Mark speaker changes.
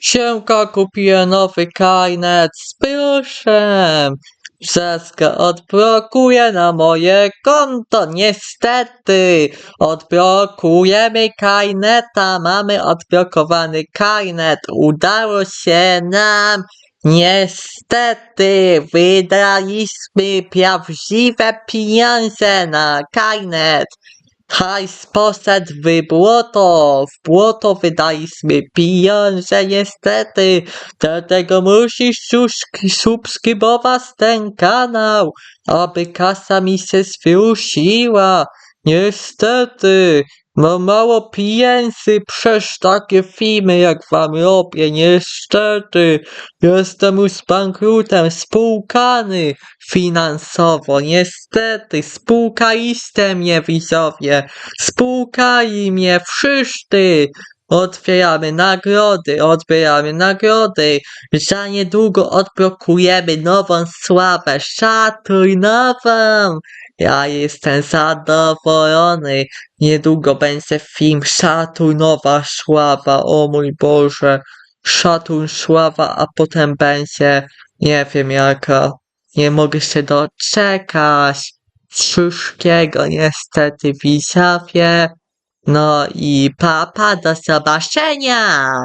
Speaker 1: Siemka, kupiłem nowy kajnet z pluszem. Wszystko odblokuje na moje konto, niestety. Odblokujemy kajneta, mamy odblokowany kajnet. Udało się nam. Niestety, wydaliśmy prawdziwe pieniądze na kajnet. Hajs poszedł w błoto, w błoto wydaliśmy pieniądze niestety, dlatego musisz subskrybować ten kanał, aby kasa mi się zwróciła. Niestety, mam mało pieniędzy przez takie filmy jak wam robię, niestety. Jestem już bankrutem, spłukany finansowo, niestety, spłukaliście mnie widzowie, spłukali mnie wszyscy. Otwieramy nagrody, odbieramy nagrody. Za niedługo odblokujemy nową sławę, szatuj nową. Ja jestem zadowolony. Niedługo będzie film Szatuj nowa sława, o mój Boże. Szatuj sława, a potem będzie, nie wiem jaka. Nie mogę się doczekać wszystkiego niestety widzowie. No i papa, do zobaczenia!